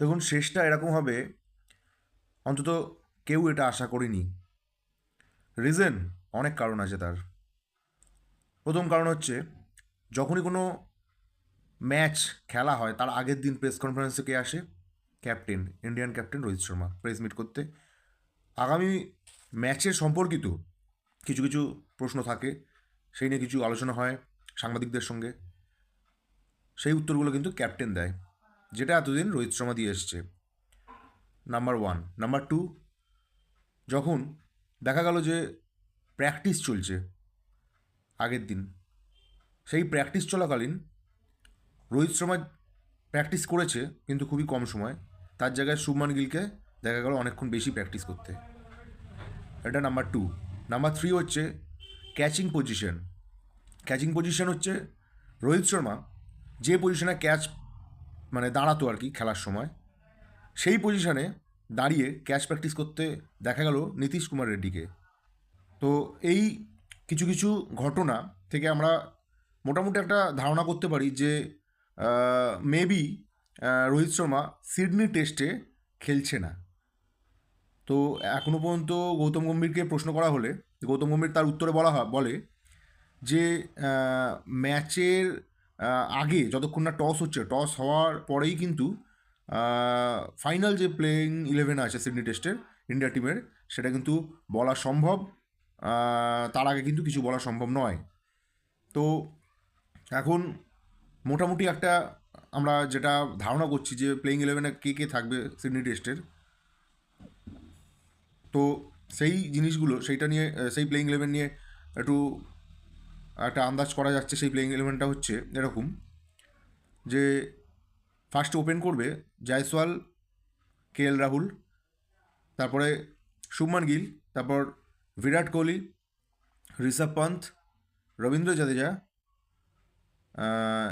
দেখুন, শেষটা এরকম হবে। অন্তত কেউ এটা আশা করেনি। রিজন অনেক কারণ আছে তার। প্রথম কারণ হচ্ছে, যখনই কোনো ম্যাচ খেলা হয়, তার আগের দিন প্রেস কনফারেন্সে কে আসে? Captain, Indian captain Rohit Sharma. Press meet করতে। আগামী ম্যাচের সম্পর্কিত কিছু কিছু প্রশ্ন থাকে। সেই নিয়ে কিছু আলোচনা হয় সাংবাদিকদের সঙ্গে। সেই উত্তরগুলো কিন্তু ক্যাপ্টেন দেয়। যেটা এতদিন রোহিত শর্মা দিয়ে এসছে। নাম্বার ওয়ান নাম্বার টু যখন দেখা গেল যে প্র্যাকটিস চলছে আগের দিন, সেই প্র্যাকটিস চলাকালীন রোহিত শর্মা প্র্যাকটিস করেছে কিন্তু খুবই কম সময়। তার জায়গায় শুভমান গিলকে দেখা গেল অনেকক্ষণ বেশি প্র্যাকটিস করতে। এটা নাম্বার টু নাম্বার থ্রি হচ্ছে ক্যাচিং পজিশন ক্যাচিং পজিশন হচ্ছে রোহিত শর্মা যে পজিশনে ক্যাচ মানে দাঁড়াতো আর কি খেলার সময়। সেই পজিশনে দাঁড়িয়ে ক্যাচ প্র্যাকটিস করতে দেখা গেল নীতিশ কুমার রেড্ডিকে। তো এই কিছু কিছু ঘটনা থেকে আমরা মোটামুটি একটা ধারণা করতে পারি যে মেবি রোহিত শর্মা সিডনি টেস্টে খেলছে না। তো এখনও পর্যন্ত গৌতম গম্ভীরকে প্রশ্ন করা হলে, গৌতম গম্ভীর তার উত্তরে বলা বলে যে ম্যাচের আগে যতক্ষণ না টস হচ্ছে টস হওয়ার পরেই কিন্তু ফাইনাল যে প্লেয়িং ইলেভেন আছে সিডনি টেস্টের ইন্ডিয়া টিমের সেটা কিন্তু বলা সম্ভব। তার আগে কিন্তু কিছু বলা সম্ভব নয়। তো এখন মোটামুটি একটা আমরা যেটা ধারণা করছি যে প্লেয়িং ইলেভেনে কে কে থাকবে সিডনি টেস্টের তো সেই জিনিসগুলো, সেইটা নিয়ে সেই প্লেয়িং ইলেভেন নিয়ে একটু একটা আন্দাজ করা যাচ্ছে সেই প্লেয়িং ইলেভেনটা হচ্ছে এরকম, যে ফার্স্ট ওপেন করবে জয়সওয়াল কে এল রাহুল তারপরে শুভমান গিল তারপর বিরাট কোহলি ঋষভ পন্থ রবীন্দ্র জাদেজা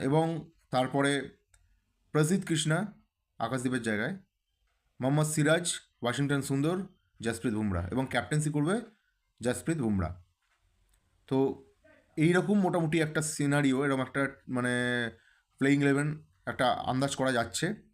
এবং তারপরে প্রসিদ্ধ কৃষ্ণা আকাশদ্বীপের জায়গায়, মোহাম্মদ সিরাজ ওয়াশিংটন সুন্দর জাসপ্রীত বুমরা এবং ক্যাপ্টেন্সি করবে জাসপ্রীত বুমরা তো এইরকম মোটামুটি একটা সিনারিও এরকম একটা মানে প্লেইং ইলেভেন একটা আন্দাজ করা যাচ্ছে।